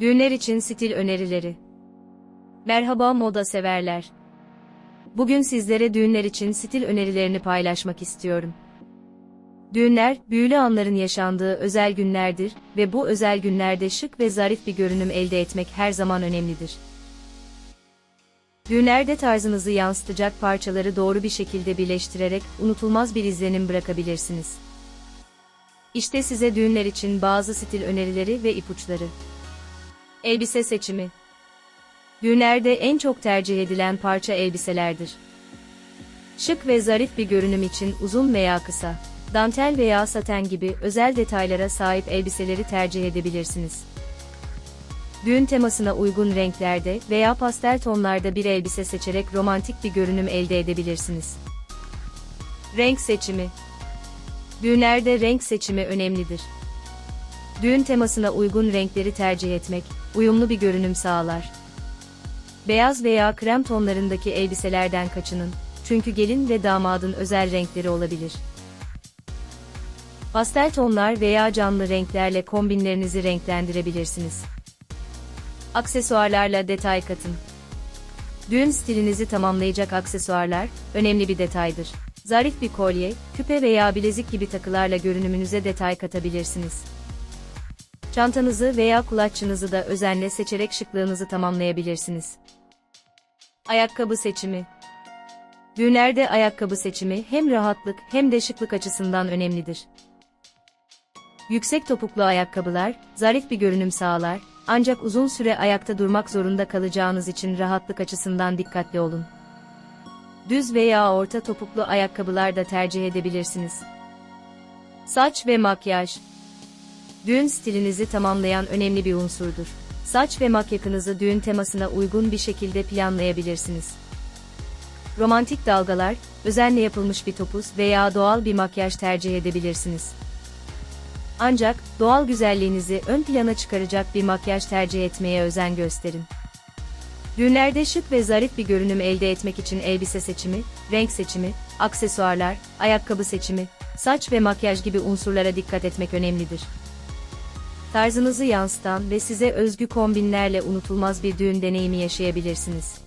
Düğünler için stil önerileri. Merhaba moda severler. Bugün sizlere düğünler için stil önerilerini paylaşmak istiyorum. Düğünler, büyülü anların yaşandığı özel günlerdir ve bu özel günlerde şık ve zarif bir görünüm elde etmek her zaman önemlidir. Düğünlerde tarzınızı yansıtacak parçaları doğru bir şekilde birleştirerek unutulmaz bir izlenim bırakabilirsiniz. İşte size düğünler için bazı stil önerileri ve ipuçları. Elbise seçimi. Düğünlerde en çok tercih edilen parça elbiselerdir. Şık ve zarif bir görünüm için uzun veya kısa, dantel veya saten gibi özel detaylara sahip elbiseleri tercih edebilirsiniz. Düğün temasına uygun renklerde veya pastel tonlarda bir elbise seçerek romantik bir görünüm elde edebilirsiniz. Renk seçimi. Düğünlerde renk seçimi önemlidir. Düğün temasına uygun renkleri tercih etmek, uyumlu bir görünüm sağlar. Beyaz veya krem tonlarındaki elbiselerden kaçının, çünkü gelin ve damadın özel renkleri olabilir. Pastel tonlar veya canlı renklerle kombinlerinizi renklendirebilirsiniz. Aksesuarlarla detay katın. Düğün stilinizi tamamlayacak aksesuarlar, önemli bir detaydır. Zarif bir kolye, küpe veya bilezik gibi takılarla görünümünüze detay katabilirsiniz. Çantanızı veya kulaççınızı da özenle seçerek şıklığınızı tamamlayabilirsiniz. Ayakkabı seçimi Düğünlerde ayakkabı seçimi hem rahatlık hem de şıklık açısından önemlidir. Yüksek topuklu ayakkabılar, zarif bir görünüm sağlar, ancak uzun süre ayakta durmak zorunda kalacağınız için rahatlık açısından dikkatli olun. Düz veya orta topuklu ayakkabılar da tercih edebilirsiniz. Saç ve makyaj Düğün stilinizi tamamlayan önemli bir unsurdur. Saç ve makyajınızı düğün temasına uygun bir şekilde planlayabilirsiniz. Romantik dalgalar, özenle yapılmış bir topuz veya doğal bir makyaj tercih edebilirsiniz. Ancak, doğal güzelliğinizi ön plana çıkaracak bir makyaj tercih etmeye özen gösterin. Düğünlerde şık ve zarif bir görünüm elde etmek için elbise seçimi, renk seçimi, aksesuarlar, ayakkabı seçimi, saç ve makyaj gibi unsurlara dikkat etmek önemlidir. Tarzınızı yansıtan ve size özgü kombinlerle unutulmaz bir düğün deneyimi yaşayabilirsiniz.